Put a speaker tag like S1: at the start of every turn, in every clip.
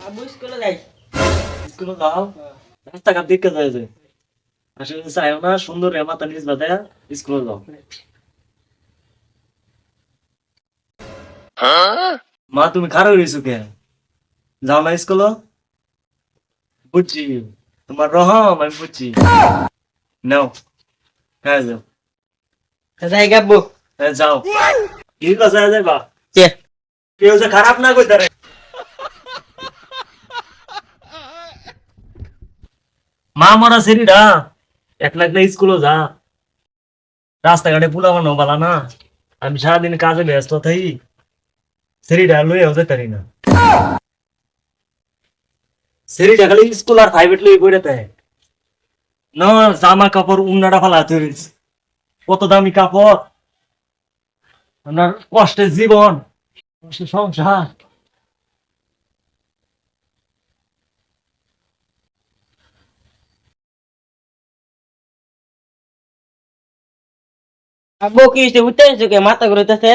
S1: আব্বু স্কুলে যাই।
S2: স্কুলে যাও? রাস্তাঘাট দেখতে যায় যে। আসলে চাইও না সুন্দর রে মাথা নিজ বাদে স্কুলে যাও। মা তুমি খারাপ হয়েছো কে? যাও না স্কুল? বুঝছি। তোমার রহম আমি বুঝছি। নাও। হ্যাঁ যাও।
S1: যাই আব্বু।
S2: হ্যাঁ যাও। কি কথা যাইবা?
S1: কে?
S2: কেউ যে খারাপ না কইতে রে মা মরা সেরিডা এক লাখ স্কুলে যা। রাস্তাঘাটে পুলা বানো বালা না। আমি সারাদিন কাজে ব্যস্ত থাই সেরিডা লই হতে পারি না। সেরিডা খালি স্কুল আর প্রাইভেট লই করে তাই না জামা কাপড় উন্নাটা ফালা তৈরিস কত দামি কাপড়। আপনার কষ্টের জীবন। সংসার।
S1: আব্বু কি হইছে উঠতে আইছো কে মাথা ঘুরাইতেছে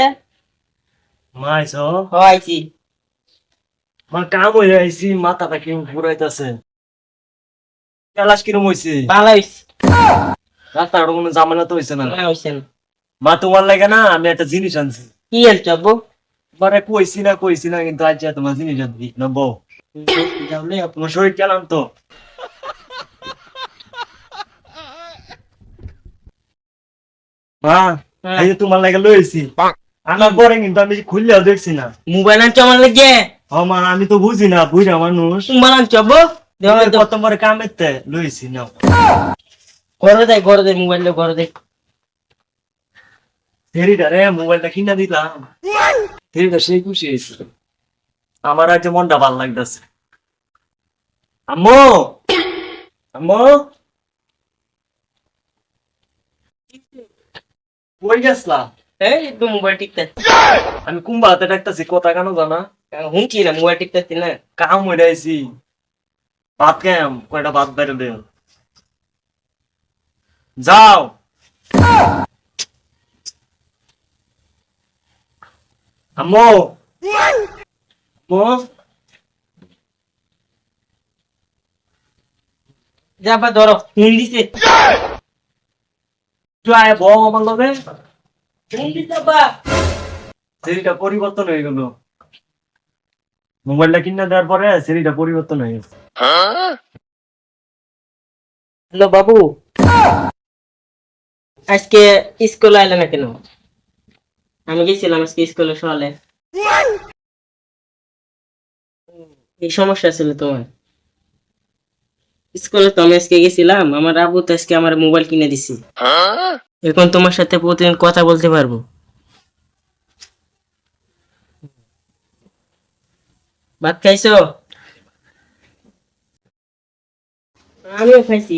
S2: মাইস
S1: হইছি
S2: আমার কাম হয়ে আইছি মাথাটা কেমন ঘুরাইতেছে ক্লাস কিরম হয়েছে
S1: ভালো হইছে
S2: রাস্তাঘাট কোনো ঝামেলা তো হয়েছে না
S1: হইছে না।
S2: মা তোমার লাগে না আমি একটা জিনিস আনছি
S1: কি আনছো আব্বু
S2: মানে কইছি না কইছি না কিন্তু আজ তোমার জিনিস আনছি না বউ তোমার শরীর কেলাম তো
S1: হ্যাঁ।
S2: এই যে তোমার লাগে লইছি। আমার পরে কিন্তু আমি খুললেও দেখছি না।
S1: মোবাইল আনছো আমার লাগে?
S2: ও মা আমি তো বুঝি না বুঝা মানুষ।
S1: মোবাইল আনছো
S2: কত কামেতে লইছি না
S1: ঘরে যাই ঘরে যাই মোবাইল ঘরে যাই
S2: ফেরিটা রে মোবাইলটা কিনা দিলাম। ফেরিটা সেই খুশি হয়েছে। আমার আজ মনটা ভালো লাগতেছে। আম্মু! আম্মু! কই গেছলা?
S1: এই তো মোবাইল টিকতে
S2: আমি কুম্বাতে ডাকতেছি কথা কেন জানা?
S1: হুঁচি না মোবাইল টিকতেছি না।
S2: কাম হয়ে আইছি। ভাত কেম কয়টা ভাত বেড়ে দে যাও। আম্মু। আম্মু।
S1: যাবা ধরো ফোন
S2: আমার লগে
S1: বা
S2: সিঁড়িটা পরিবর্তন হয়ে গেল। মোবাইলটা কিনে দেওয়ার পরে সিঁড়িটা পরিবর্তন হয়ে গেছে।
S1: হ্যালো বাবু। আজকে স্কুলে আইলে না কেন? আমি গেছিলাম আজকে স্কুলে। সকালে এই সমস্যা ছিল তোমার। স্কুলে তো আমি আজকে গেছিলাম আমার আবু তো আজকে আমার মোবাইল কিনে দিছি। এখন তোমার সাথে প্রতিদিন কথা বলতে পারব। ভাত খাইছো? আমিও খাইছি।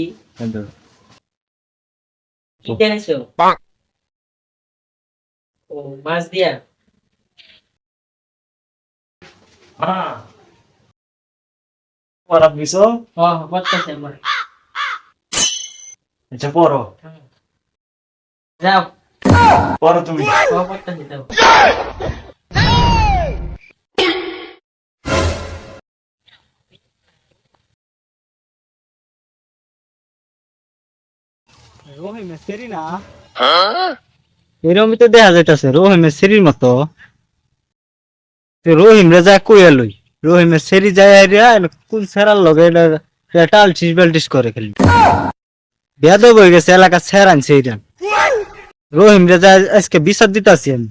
S1: কি খাইছো? ও মাছ দিয়া।
S2: হ্যাঁ পড়া দিছো
S1: হ্যাঁ করতেছে আমার
S2: আচ্ছা পড়ো
S1: যাও
S2: পড়ো তুমি
S1: করতেছে যাও
S3: রহিমের সেরি না এরমই তো দেখা যাইতাছে রহিমের সেরির মতো তো রহিম রে যা কইয়া লই রহিমের সেরি যায় রিয়া কোন সেরার লগে এটা এটা টালটিস বেলটিস করে খেলি। বেয়াদব হয়ে গেছে এলাকা সেরান সেইরান রহিম রে যা আজকে বিচার দিতাছি আমি।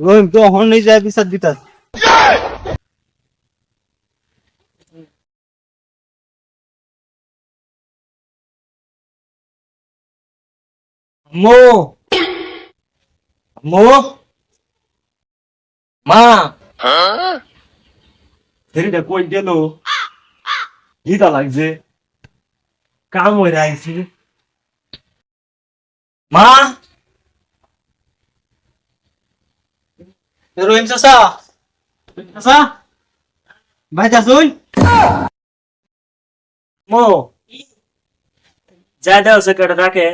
S3: রহিম তো হনই যায় বিচার দিতাছি
S2: আম্মু! আম্মু! মা! ফেরিটা কই গেল গীতা লাগছে কাম হয়ে আইছি মা
S3: রহিম চাচা চাচা ভাই চাচুই
S2: মো যা দাও সে কেটে রাখে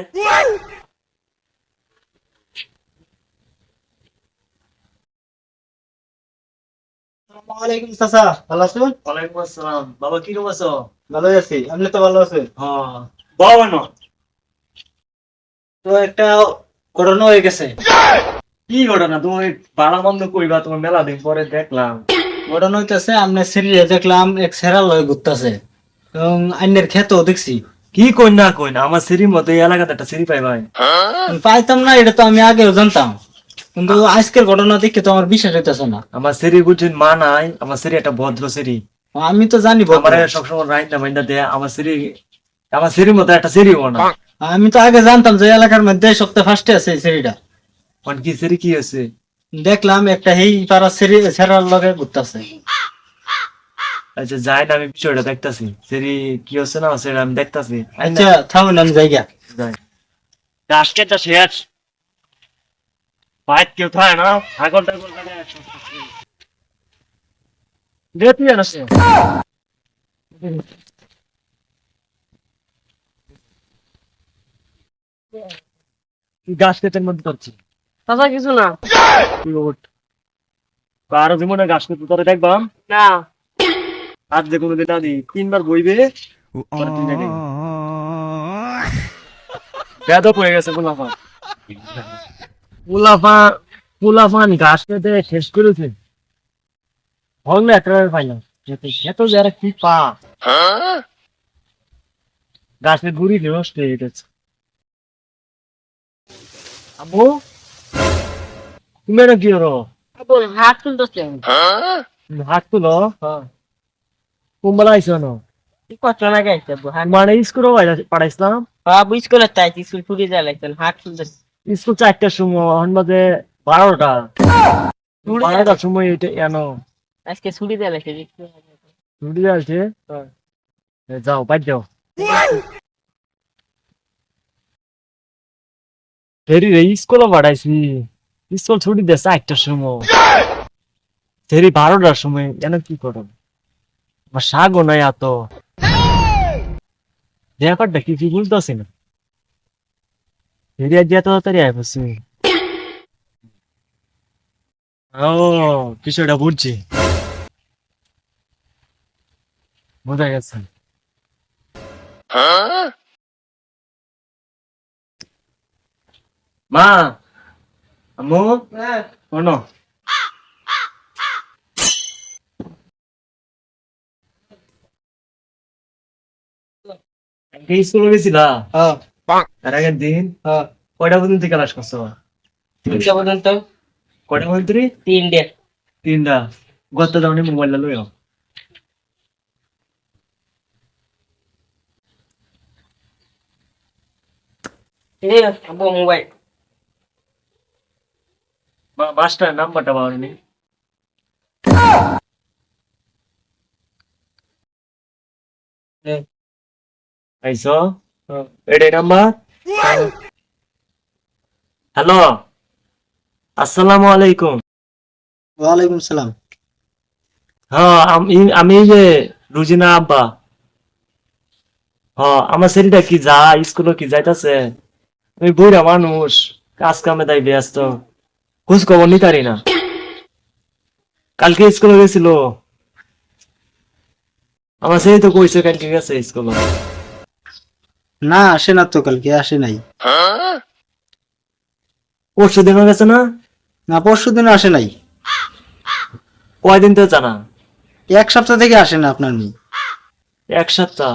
S3: ওয়ালাইকুম চাচা ভালো আছেন?
S2: ওয়ালাইকুম আসসালাম। বাবা কি রকম আছো
S3: ভালো আছি। আপনি তো ভালো আছেন?
S2: হ্যাঁ বাবা না।
S3: তো একটা ঘটনা হয়ে গেছে।
S2: কি ঘটনা? তুমি বাড়া বন্ধ কইবা তোমার মেলা দিন পরে দেখলাম।
S3: ঘটনা হইতেছে আপনি সিরিজে দেখলাম এক সেরা লয় ঘুরতেছে। এবং আইনের ক্ষেতও দেখছি।
S2: কি কই না কই না আমার সিঁড়ির মতো এই এলাকাতে একটা সিঁড়ি পাই ভাই
S3: পাইতাম না এটা তো আমি আগেও জানতাম। কিন্তু আজকের ঘটনা দেখে তো আমার বিশ্বাস হইতেছে না।
S2: আমার সিঁড়ি বুঝছেন মা নাই আমার সিঁড়ি একটা ভদ্র সিঁড়ি।
S3: আমি তো জানি
S2: আমার সবসময় রাইন্দা মাইন্দা দেয় আমার সিঁড়ি আমার মতো একটা না।
S3: আমি তো আগে জানতাম যে এলাকার মধ্যে সপ্তাহে ফার্স্টে আছে এই সিঁড়িটা।
S2: মানে কি সিঁড়ি কি হয়েছে?
S3: দেখলাম একটা হেই পাড়া সিঁড়ি সেরার লগে ঘুরতেছে।
S2: আচ্ছা যাই না আমি বিষয়টা দেখতাছি। সিঁড়ি কি হচ্ছে না সেটা আমি দেখতাছি।
S3: আচ্ছা থাকুন আমি
S2: যাই আজকে তো শেষ বাইক কেউ থাকে না ছাগল টাগল তুই আনাস গাছ কেটের মধ্যে করছি
S1: চাচা কিছু না।
S2: কারও জীবনে গাছ কেটে তোরে দেখবাম
S1: না।
S2: আজ যে কোনোদিন আনি তিনবার বইবে। বেদক হয়ে গেছে মুলাফা মুলাফান গাছ কেটে শেষ করেছে। ভগ্ন একটা পাইলাম। এত যারা কি পা। গাছের গুড়ি নষ্ট হয়ে গেছে। আবু তুমি এটা কি হলো
S1: বল হাত তুলতেছে
S2: হাত তুলো? কুম্বলা আইসো না
S1: কত না গাইছে
S2: মানে স্কুলও পাঠাইছিলাম
S1: বাবু স্কুলে তাই স্কুল যায় লাগছেন হাত তুলতেছে।
S2: স্কুল চারটার সময় এখন বাজে বারোটা। বারোটার সময় এটা এনো
S1: আজকে ছুটি লাগছে
S2: ছুটি আছে যাও বাদ যাও। ফেরি রে পাঠাইছি স্কুল ছুটি দিয়ে চারটার সময়। ফেরি বারোটার সময় কেন কি করো? আমার শাকও নাই এত। ব্যাপারটা কি কি বুঝতেছি না। আজ এত তাড়াতাড়ি আয় বসছি ও বিষয়টা বুঝছি। বোঝা গেছে। মা, আম্মু, শোনো। স্কুলে গেছিলা?
S3: হ্যাঁ।
S2: তার আগের দিন কয়টা পর্যন্ত ক্লাস করছ?
S1: তিনটা পর্যন্ত।
S2: কয়টা পর্যন্ত?
S1: তিনটে।
S2: তিনটা। গত দামনে মোবাইল লইও।
S1: মোবাইল।
S2: মাস্টার নাম্বারটা পাওনি আইসো। এটাই নাম্বার হ্যালো আসসালামু আলাইকুম
S3: ওয়ালাইকুম সালাম।
S2: হ্যাঁ আমি আমি যে রুজিনা আব্বা। হ্যাঁ আমার ছেলেটা কি যা স্কুলে কি যাইতাছে? ওই বুড়া মানুষ কাজ কামে তাই ব্যস্ত। খোঁজ খবর নিতারি না। কালকে স্কুলে গেছিল। আমার ছেলে তো কইছে কালকে গেছে স্কুলে।
S3: না আসে না তো কালকে আসে নাই।
S2: পরশু দিনও গেছে না?
S3: না পরশু দিন আসে নাই।
S2: কয়দিন তো জানা?
S3: এক সপ্তাহ থেকে আসে না আপনার মেয়ে।
S2: এক সপ্তাহ?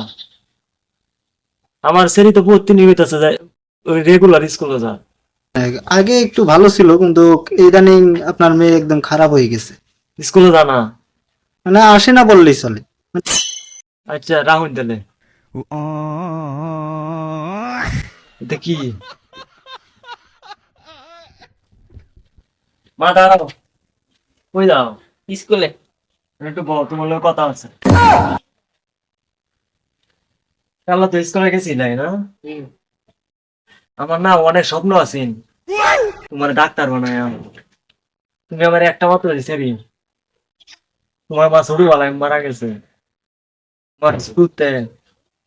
S2: আমার ছেলে তো ভর্তি নিয়মিত আছে রেগুলার স্কুলে যা
S3: আগে একটু ভালো ছিল কিন্তু ইদানিং আপনার মেয়ে একদম খারাপ হয়ে গেছে।
S2: স্কুলে জানা
S3: না? আসে না বললেই চলে।
S2: আচ্ছা রাহুল দিলে কি? মা দাঁড়াও। কই যাও
S1: স্কুলে।
S2: একটু বল তোমার লোক কথা আছে। কাল তো স্কুলে গেছি নাই না? আমার না অনেক স্বপ্ন আছে। তোমার ডাক্তার বানায় তুমি আমার একটা মাত্র ছেড়ি তোমার মা ছোটবেলায় মারা গেছে। তোমার স্কুলতে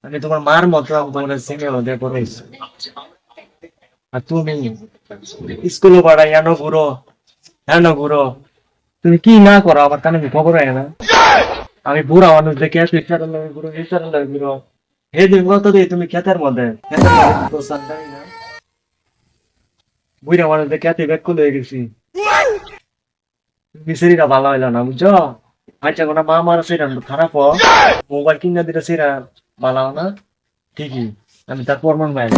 S2: আমি তোমার মার মতো তোমার সিনে ওদের পড়াইছি আর তুমি স্কুলে পড়াই, এনো ঘুরো এনো ঘুরো। তুমি কি না করো, আমার কানে কি খবর হয় না। আমি বুড়া মানুষ দেখে তুই খেতার লাগে এই খেতার লাগে বুড়ো হে দিন কত তুমি খেতের মধ্যে? আমি বুড়া মানুষ দেখে গেছি। ভালো হইল না, বুঝছ? আচ্ছা কোনো মা মারা সেটা খারাপ মোবাইল কিনে দিলে সেটা ভালো না ঠিকই। আমি তার প্রমাণ পাই।